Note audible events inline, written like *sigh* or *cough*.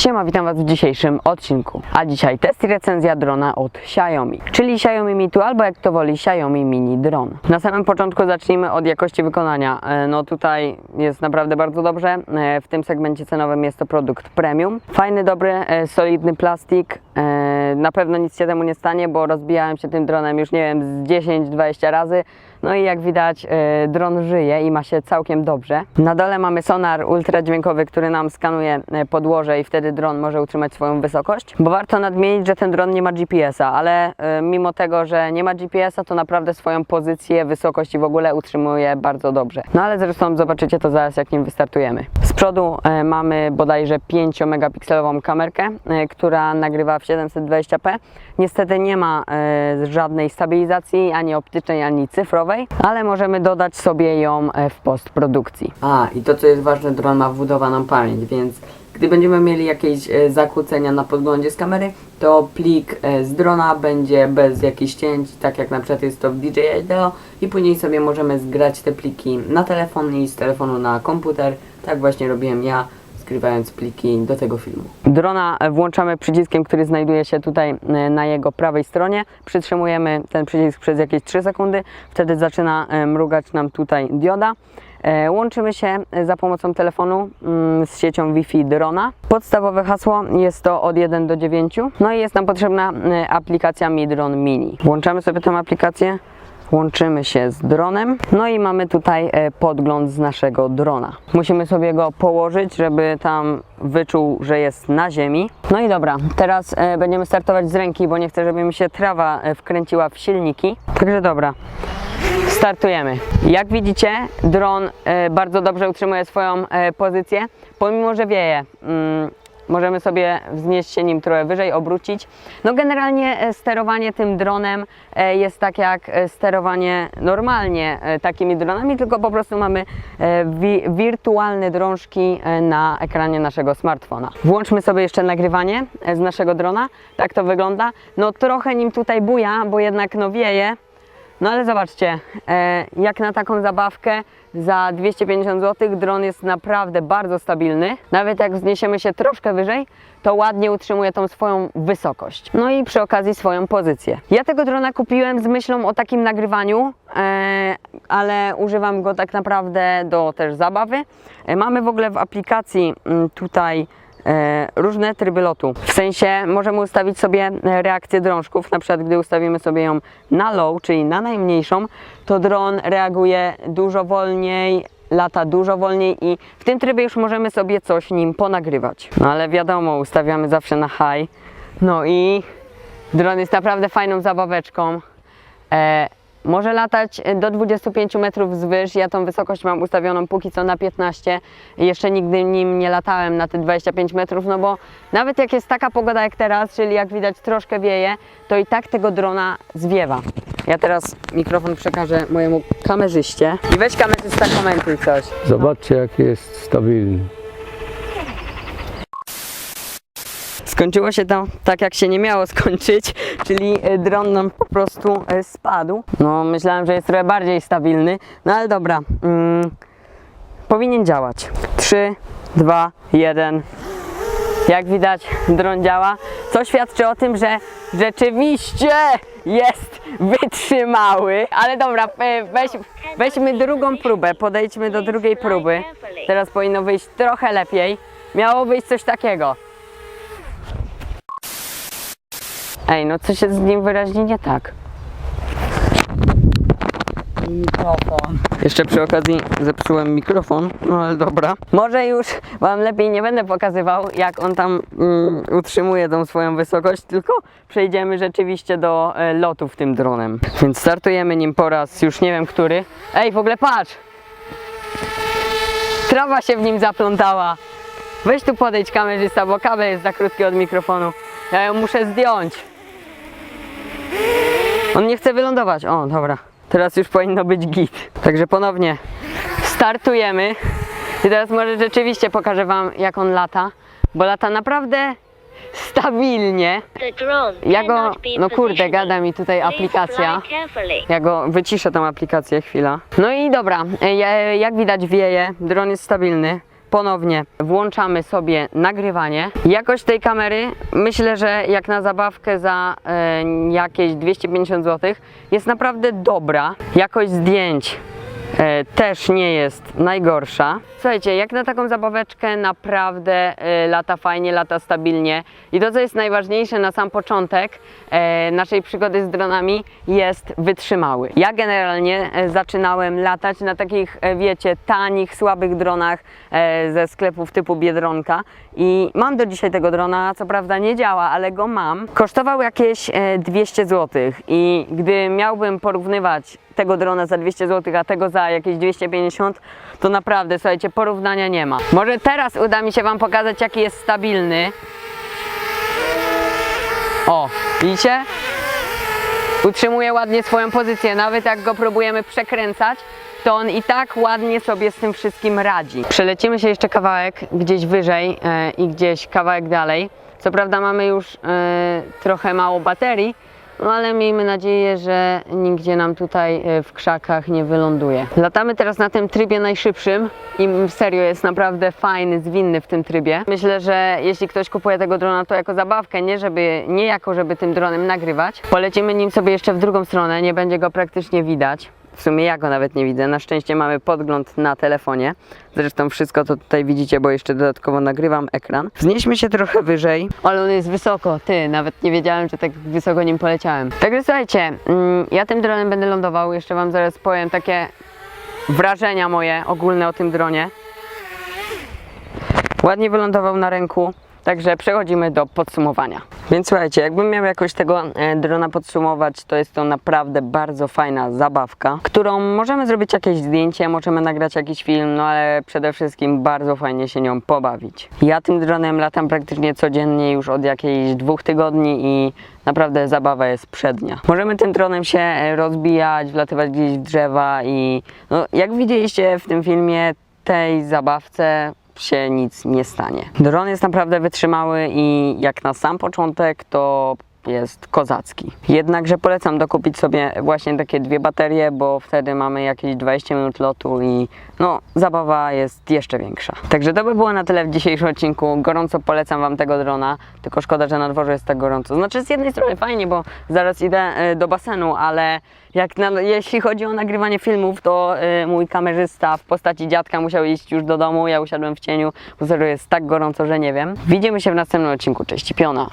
Siema, witam Was w dzisiejszym odcinku. A dzisiaj test i recenzja drona od Xiaomi, czyli Xiaomi Mi 2 albo jak to woli Xiaomi Mini Drone. Na samym początku zacznijmy od jakości wykonania. E, No tutaj jest naprawdę bardzo dobrze. E, W tym segmencie cenowym jest to produkt premium. Fajny, dobry, e, solidny plastik. E, Na pewno nic się temu nie stanie, bo rozbijałem się tym dronem już nie wiem z 10-20 razy. No i jak widać e, dron żyje i ma się całkiem dobrze. Na dole mamy sonar ultradźwiękowy, który nam skanuje e, podłoże i wtedy dron może utrzymać swoją wysokość. Bo warto nadmienić, że ten dron nie ma GPS-a, ale mimo tego, że nie ma GPS-a, to naprawdę swoją pozycję, wysokość i w ogóle utrzymuje bardzo dobrze. No ale zresztą zobaczycie to zaraz, jak nim wystartujemy. Z przodu mamy bodajże 5-megapikselową kamerkę, e, która nagrywa w 720p. Niestety nie ma e, żadnej stabilizacji ani optycznej, ani cyfrowej, ale możemy dodać sobie ją e, w postprodukcji. A, i to co jest ważne, dron ma wbudowaną pamięć, więc gdy będziemy mieli jakieś e, zakłócenia na podglądzie z kamery, to plik z drona będzie bez jakichś cięć, tak jak na przykład jest to w DJI Ideo i później sobie możemy zgrać te pliki na telefon i z telefonu na komputer. Tak właśnie robiłem ja zgrywając pliki do tego filmu. Drona włączamy przyciskiem, który znajduje się tutaj e, na jego prawej stronie. Przytrzymujemy ten przycisk przez jakieś 3 sekundy, wtedy zaczyna e, mrugać nam tutaj dioda. E, Łączymy się za pomocą telefonu mm, z siecią Wi-Fi drona. Podstawowe hasło jest to od 1 do 9. No i jest nam potrzebna aplikacja Mi Drone Mini. Włączamy sobie tę aplikację. Łączymy się z dronem, no i mamy tutaj e, podgląd z naszego drona. Musimy sobie go położyć, żeby tam wyczuł, że jest na ziemi. No i dobra, teraz e, będziemy startować z ręki, bo nie chcę, żeby mi się trawa e, wkręciła w silniki. Także dobra, startujemy. Jak widzicie, dron bardzo dobrze utrzymuje swoją pozycję, pomimo że wieje. Możemy sobie wznieść się nim trochę wyżej, obrócić. No generalnie e, sterowanie tym dronem e, jest tak jak e, sterowanie normalnie takimi dronami, tylko po prostu mamy wi wirtualne drążki na ekranie naszego smartfona. Włączmy sobie jeszcze nagrywanie z naszego drona. Tak to wygląda. No trochę nim tutaj buja, bo jednak no wieje. No ale zobaczcie, e, jak na taką zabawkę za 250 zł dron jest naprawdę bardzo stabilny. Nawet jak wzniesiemy się troszkę wyżej, to ładnie utrzymuje tą swoją wysokość. No i przy okazji swoją pozycję. Ja tego drona kupiłem z myślą o takim nagrywaniu, e, ale używam go tak naprawdę do też zabawy. E, mamy w ogóle w aplikacji mm, tutaj różne tryby lotu. W sensie możemy ustawić sobie e, reakcję drążków, na przykład gdy ustawimy sobie ją na low, czyli na najmniejszą, to dron reaguje dużo wolniej, lata dużo wolniej i w tym trybie już możemy sobie coś nim ponagrywać. No ale wiadomo, ustawiamy zawsze na high. No i dron jest naprawdę fajną zabaweczką. E, może latać do 25 metrów wzwyż. Ja tą wysokość mam ustawioną póki co na 15. Jeszcze nigdy nim nie latałem na te 25 metrów, no bo nawet jak jest taka pogoda jak teraz, czyli jak widać troszkę wieje, to i tak tego drona zwiewa. Ja teraz mikrofon przekażę mojemu kamerzyście. I weź kamerzysta komentuj coś. Zobaczcie, jaki jest stabilny. Skończyło się to tak, jak się nie miało skończyć, *laughs* czyli e, dron nam po prostu e, spadł. No, myślałem, że jest trochę bardziej stabilny, no ale dobra. Mm, powinien działać. 3, 2, 1. Jak widać, dron działa, co świadczy o tym, że rzeczywiście jest wytrzymały. Ale dobra, e, weź, weźmy drugą próbę, podejdźmy do drugiej próby. Teraz powinno wyjść trochę lepiej. Miało wyjść coś takiego. Ej, no coś jest z nim wyraźnie nie tak. Mikrofon. Jeszcze przy okazji zepsułem mikrofon, no ale dobra. Może już Wam lepiej nie będę pokazywał, jak on tam mm, utrzymuje tą swoją wysokość, tylko przejdziemy rzeczywiście do e, lotu w tym dronem. Więc startujemy nim po raz już nie wiem który. Ej, w ogóle patrz! Trawa się w nim zaplątała. Weź tu podejdź kamerzysta, bo kabel jest za krótki od mikrofonu. Ja ją muszę zdjąć. On nie chce wylądować. O, dobra. Teraz już powinno być git. Także ponownie startujemy. I teraz może rzeczywiście pokażę Wam, jak on lata. Bo lata naprawdę stabilnie. Ja go, no kurde, gada mi tutaj aplikacja. Ja go wyciszę tą aplikację chwila. No i dobra, e, jak widać wieje, dron jest stabilny. Ponownie włączamy sobie nagrywanie. Jakość tej kamery myślę, że jak na zabawkę za e, jakieś 250 zł jest naprawdę dobra. Jakość zdjęć też nie jest najgorsza. Słuchajcie, jak na taką zabaweczkę naprawdę e, lata fajnie, lata stabilnie. I to, co jest najważniejsze na sam początek e, naszej przygody z dronami, jest wytrzymały. Ja generalnie e, zaczynałem latać na takich, e, wiecie, tanich, słabych dronach e, ze sklepów typu Biedronka i mam do dzisiaj tego drona, co prawda nie działa, ale go mam. Kosztował jakieś e, 200 zł i gdy miałbym porównywać tego drona za 200 zł, a tego za jakieś 250, to naprawdę, słuchajcie, porównania nie ma. Może teraz uda mi się Wam pokazać, jaki jest stabilny. O, widzicie? Utrzymuje ładnie swoją pozycję, nawet jak go próbujemy przekręcać, to on i tak ładnie sobie z tym wszystkim radzi. Przelecimy się jeszcze kawałek gdzieś wyżej e, i gdzieś kawałek dalej. Co prawda mamy już e, trochę mało baterii, no ale miejmy nadzieję, że nigdzie nam tutaj e, w krzakach nie wyląduje. Latamy teraz na tym trybie najszybszym i serio jest naprawdę fajny, zwinny w tym trybie. Myślę, że jeśli ktoś kupuje tego drona, to jako zabawkę, nie, żeby, nie jako żeby tym dronem nagrywać. Polecimy nim sobie jeszcze w drugą stronę, nie będzie go praktycznie widać. W sumie ja go nawet nie widzę. Na szczęście mamy podgląd na telefonie. Zresztą wszystko to tutaj widzicie, bo jeszcze dodatkowo nagrywam ekran. Wznieśmy się trochę wyżej. Ale on jest wysoko, ty, nawet nie wiedziałem, że tak wysoko nim poleciałem. Także słuchajcie, mm, ja tym dronem będę lądował. Jeszcze wam zaraz powiem takie wrażenia moje ogólne o tym dronie. Ładnie wylądował na ręku, także przechodzimy do podsumowania. Więc słuchajcie, jakbym miał jakoś tego e, drona podsumować, to jest to naprawdę bardzo fajna zabawka, którą możemy zrobić jakieś zdjęcie, możemy nagrać jakiś film, no ale przede wszystkim bardzo fajnie się nią pobawić. Ja tym dronem latam praktycznie codziennie już od jakichś dwóch tygodni i naprawdę zabawa jest przednia. Możemy tym dronem się e, rozbijać, wlatywać gdzieś w drzewa i no, jak widzieliście w tym filmie, tej zabawce się nic nie stanie. Dron jest naprawdę wytrzymały i jak na sam początek to jest kozacki. Jednakże polecam dokupić sobie właśnie takie dwie baterie, bo wtedy mamy jakieś 20 minut lotu i no zabawa jest jeszcze większa. Także to by było na tyle w dzisiejszym odcinku. Gorąco polecam Wam tego drona, tylko szkoda, że na dworze jest tak gorąco. Znaczy z jednej strony fajnie, bo zaraz idę e, do basenu, ale jak na, jeśli chodzi o nagrywanie filmów, to e, mój kamerzysta w postaci dziadka musiał iść już do domu, ja usiadłem w cieniu, bo jest tak gorąco, że nie wiem. Widzimy się w następnym odcinku. Cześć, piona.